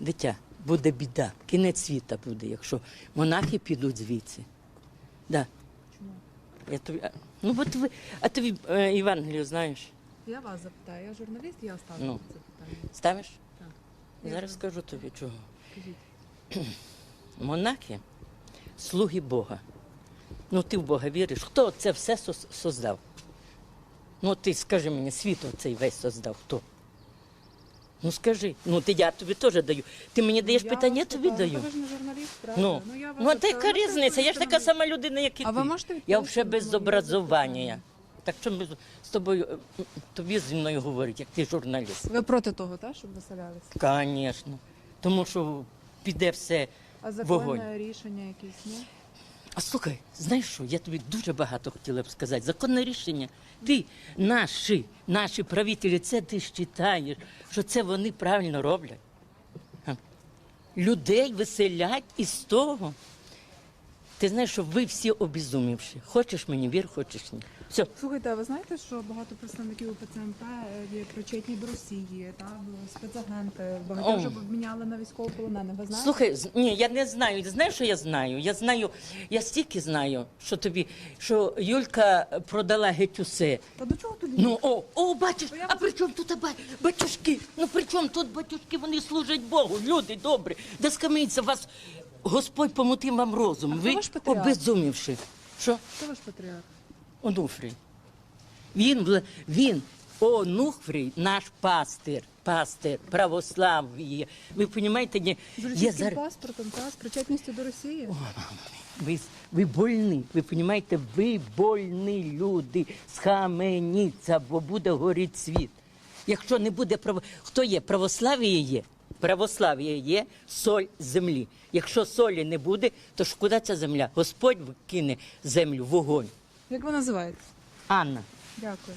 Дитя, буде біда, кінець світа буде, якщо монахи підуть звідси. Да. Чому? Я тобі, ну, от ви, а ти е, Євангелію знаєш? Я вас запитаю, я журналіст, я ставлю Ну. це питання. Ставиш? Так. Зараз скажу тобі чого. Скажіть. Монахи слуги Бога. Ну, ти в Бога віриш. Хто це все сос- создав? Ну, ти скажи мені, світ цей весь создав. Хто? Ну скажи. Ну, ти я тобі теж даю. Ти мені даєш Я питання, я вас тобі питаю. даю. Ви ж не журналіст, правда? Ну, я вас ну а ти запитаю. яка різниця? Я ж така сама людина, як і А ти. ви можете Я відповісти вже на без моє образування. Так що ми з тобою, е, тобі зі мною говорить, як ти журналіст. Ви проти того, так, щоб виселялися? Звісно. Тому що піде все. А Вогонь. рішення якісь, ні? А слухай, знаєш що? Я тобі дуже багато хотіла б сказати. Законне рішення. Ти, наші, наші правителі, це ти ж що це вони правильно роблять. Людей виселять із того. Ти знаєш, що ви всі обізумівши. Хочеш мені вір, хочеш ні. Все, Слухайте, а ви знаєте, що багато представників УПЦМП є причетні до Росії, та спецагенти, багатьох О. вже обміняли на військовополонених. Ви знаєте? Слухай, з- ні, я не знаю. Знаєш, що я знаю? Я знаю, я стільки знаю, що тобі, що Юлька продала геть усе. Та до чого тут? Ну, о, о, бачиш, а при чому тут ба- батюшки? Ну при чому тут батюшки? Вони служать Богу, люди добрі. Де скамиться вас, Господь помутив вам розум. А хто Ви ваш патріарх? обезумівши. Що? Хто ваш патріарх? Онуфрій. Він, вла- він, Онуфрій, наш пастир, пастир, православ'я. Ви розумієте, ні? З російським зараз... паспортом, та з причетністю до Росії. Ви, ви больні, ви розумієте, ви больні люди, схаменіться, бо буде горіти світ. Якщо не буде право... Хто є? Православ'я є. Православ'я є соль землі. Якщо солі не буде, то ж куди ця земля? Господь кине землю, в вогонь. Як ви називаєте? Анна. Дякую.